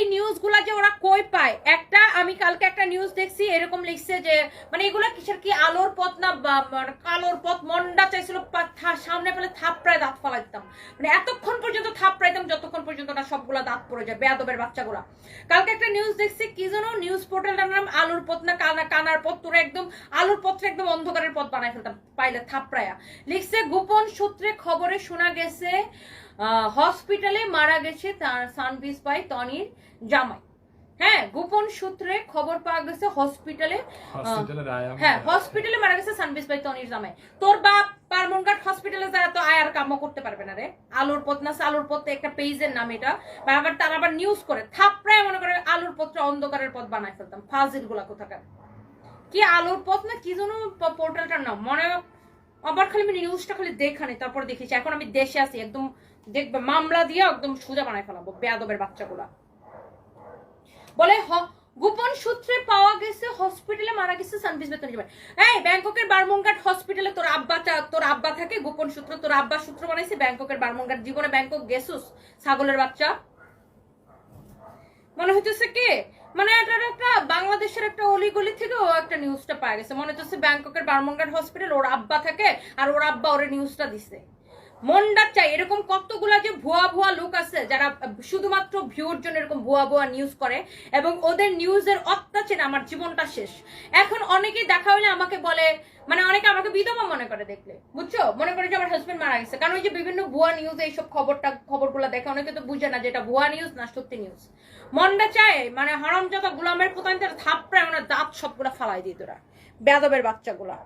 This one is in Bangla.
এই নিউজগুলা যে ওরা কই পায়? একটা, আমি কালকে একটা নিউজ দেখছি, এরকম লিখছে যে মানে এগুলা কিসের কি আলোর পথ না মানে কালোর পথ? মন্ডা চাইছিল সামনে পেলে থাপড়ায় দাঁত ফালাইতাম। মানে এতক্ষণ পর্যন্ত থাপড়াইতাম, যতক্ষণ পর্যন্ত না সবগুলা দাঁত পড়ে যায়, বেয়াদবের বাচ্চাগুলা। কালকে একটা নিউজ দেখছি, কি যেন নিউজ পোর্টালটার নাম আলোর পথ না, কানা কানার পথ, তোরা একদম আলোর পথে একদম অন্ধকারের পথ বানায় ফেলতাম, পাইলে থাপড়ায়া। লিখছে, গোপন সূত্রে খবরে শোনা গেছে হসপিটালে মারা গেছে তার সানবিস পাই তনির জামাই। হ্যাঁ গোপন সূত্রে খবর পাওয়া গেছে হসপিটালে হ্যাঁ হসপিটালে মারা গেছে সানবিস বাই তনির জামাই। তোর বাপ পারমনঘাট হসপিটালে যায় তো আয় আর কামও করতে পারবে না রে। আলুর পথ না আলুর পথ একটা পেজের নাম এটা। বা আবার তারা আবার নিউজ করে থাপড়ায় মনে করে আলুর পথটা অন্ধকারের পথ বানায় ফেলতাম ফাজিলগুলা কোথাকার। কি আলুর পথ না কি যেন পোর্টালটার নাম মনে আবার খালি আমি নিউজটা খালি দেখানি তারপর দেখেছি। এখন আমি দেশে আছি একদম দেখবে মামলা দিয়ে একদম সোজা বানাই ফেলাবো বেয়াদবের বাচ্চাগুলা। বলে গোপন সূত্রে পাওয়া গেছে হসপিটালে মারা গেছে সানবিস বেতন জীবন এই, ব্যাংককের বারমুনঘাট হসপিটালে তোর আব্বা তোর আব্বা থাকে, গোপন সূত্র, তোর আব্বা সূত্র বানাইছে, ব্যাংককের বারমুনঘাট জীবনে ব্যাংকক গেছুস ছাগলের বাচ্চা। মনে হইতেছে কি? মানে এটার একটা বাংলাদেশের একটা অলিগলি থেকে ও একটা নিউজটা পাওয়া গেছে। মনে হচ্ছে ব্যাংককের বারমুনঘাট হসপিটাল ওর আব্বা থাকে আর ওর আব্বা ওরে নিউজটা দিছে। মন্ডার চাই। এরকম কতগুলা যে ভুয়া ভুয়া লোক আছে যারা শুধুমাত্র ভিউর জন্য এরকম ভুয়া ভুয়া নিউজ করে এবং ওদের নিউজের অত্যাচার আমার জীবনটা শেষ। এখন অনেকেই দেখা হইলে আমাকে বলে মানে অনেকে আমাকে বিধবা মনে করে দেখলে। বুঝছ? মনে করে যে আমার হাজবেন্ড মারা গেছে। কারণ ওই যে বিভিন্ন ভুয়া নিউজ এইসব খবরটা, খবরগুলো দেখে অনেকে তো বুঝে না যে এটা ভুয়া নিউজ না সত্যি নিউজ মন্ডা চায় মানে হারামজাদা গুলামের কোথায় থাপড়ায় মানে দাঁত সবগুলা ফালাই দিই তোরা। বেদবের বাচ্চাগুলা।